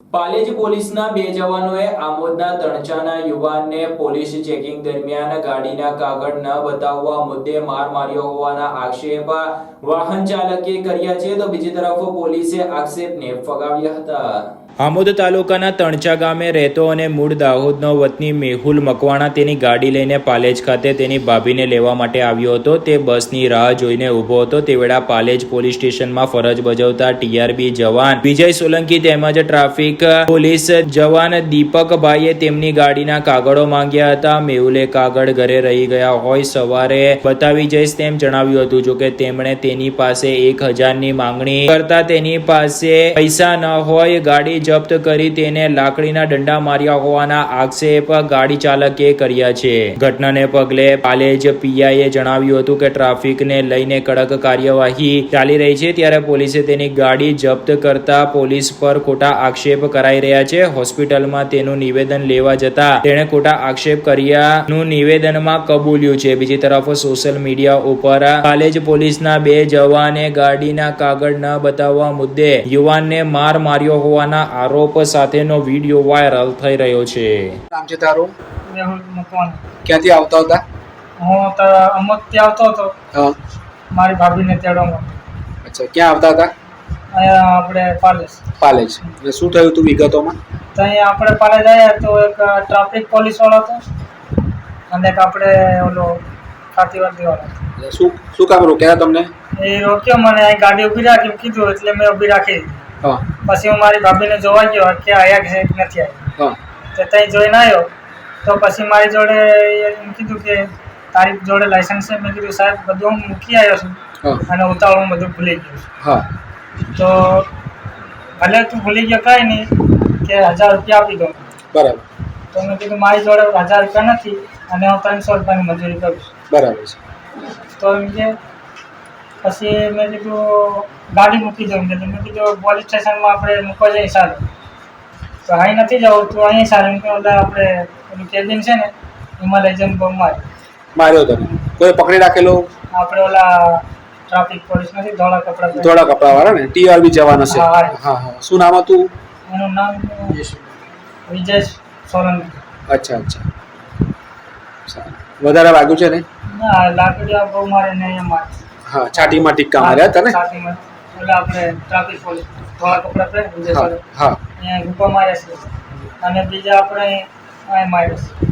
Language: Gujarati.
પાલેજ પોલીસના બે જવાનોએ આમોદના તણચાના યુવાનને પોલીસ ચેકિંગ દરમિયાન ગાડીના કાગળ ન બતાવવા મુદ્દે માર માર્યો હોવાના આક્ષેપ વાહન ચાલકે કર્યા છે તો બીજી તરફ પોલીસે આક્ષેપને ફગાવ્યા હતા. આમોદ તાલુકાના તણચા ગામે રહેતો અને મૂળ દાહોદનો વતની મેહુલ મકવાણા તેની ગાડી લઈને પાલેજ ખાતે તેની ભાભીને લેવા માટે આવ્યો હતો. તે બસની રાહ જોઈને ઊભો હતો. તે વેળા પાલેજ પોલીસ સ્ટેશનમાં ફરજ બજાવતા ટીઆરબી જવાન વિજય સોલંકી તેમજ ટ્રાફિક પોલીસ જવાન દીપકભાઈએ તેમની ગાડીના કાગળો માંગ્યા હતા. મેહુલે કાગળ ઘરે રહી ગયા હોય સવારે બતાવી જઈશ તેમ જણાવ્યું હતું. જોકે તેમણે તેની પાસે એક હજારની માંગણી કરતા તેની પાસે પૈસા ન હોય, ગાડી જપ્ત કરી તેને લાકડીના દંડા માર્યા હોવાના આક્ષેપ ગાડી ચાલકે કર્યા છે. ઘટનાને પગલે પાલેજ પીઆઈએ જણાવ્યું હતું કે ટ્રાફિકને લઈને કડક કાર્યવાહી ચાલી રહી છે ત્યારે પોલીસે તેની ગાડી જપ્ત કરતા પોલીસ પર ખોટા આક્ષેપ કરાઈ રહ્યા છે. હોસ્પિટલમાં તેનું નિવેદન લેવા જતા તેણે ખોટા આક્ષેપ કર્યાનું નિવેદનમાં કબૂલ્યું છે. બીજી તરફ સોશિયલ મીડિયા ઉપર કાલેજ પોલીસના બે જવાને ગાડીના કાગળ ન બતાવવા મુદ્દે યુવાનને માર માર્યો હોવાના આરોપ સાથેનો વીડિયો વાયરલ થઈ રહ્યો છે. નામ છે તારું? મેહુલ મકવાણા. ક્યાંથી આવતા હતા? હું તો અમુકથી આવતો હતો. હા. મારી ભાભીને તેડવામાં. અચ્છા ક્યાં આવતા હતા? અહીંયા આપણે પાલેસ પાલેજ. એટલે શું થયું હતું વિગતોમાં? તો અહીંયા આપણે પાલેજ આવ્યા તો એક ટ્રાફિક પોલીસ વાળો હતો અને એક આપણે ઓલો ખાતીવર્દી વાળો હતો. એટલે શું શું કામ રોક્યા તમને? એ રોક્યો મને અહીં ગાડી ઊભી રાખી કીધું એટલે મેં ઊભી રાખી હા પછી હું મારી ભાભીને જોવા ગયો કે આયા કે નથી આવ્યા હા. તો ત્યાં જોઈને આવ્યો તો પછી મારી જોડે એમ કીધું કે તારી જોડે લાયસન્સ છે. મેં કીધું સાહેબ બધું હું મૂકી આવ્યો છું. અને ઉતાવળ હું બધું ભૂલી ગયો છું. હા. તો ભલે તું ભૂલી ગયો કાંઈ નહીં કે હજાર રૂપિયા આપી દો બરાબર. તો મેં કીધું મારી જોડે હજાર રૂપિયા નથી અને હું ત્રણસો રૂપિયાની મજૂરી કરું બરાબર છે. તો એમ કે પછી મેં કીધું ગાડી મૂકી દઉં કીધું મેં કીધું પોલીસ સ્ટેશનમાં આપણે મૂકવા જઈએ સારું. તો અહીં નથી જવું તો અહીં સારું. કે ઓલા આપણે પેલું કેબિન છે ને એમાં લઈ જઈને બમ મારે. માર્યો તને? કોઈ પકડી રાખેલો? આપણે ઓલા ટ્રાફિક પોલીસ નથી ધોળા કપડાં ધોળા કપડા વાળા ને ટીઆરબી જવાનો છે. હા, હા. શું નામ હતું? એનું નામ વિજય સોલંકી. અચ્છા અચ્છા. વધારે વાગ્યું છે ને? ના લાકડીઓ બહુ મારે ને અહીંયા મારે. હા છાતીમાં ટીકા માર્યા હતા ને. ઓલા આપણે ટ્રાફિક પોલીસ ધોળા કપડાં પહેરે હા હા. અહીંયા ગુપ્પા માર્યા છે. અને બીજા આપણે અહીં માર્યા છે.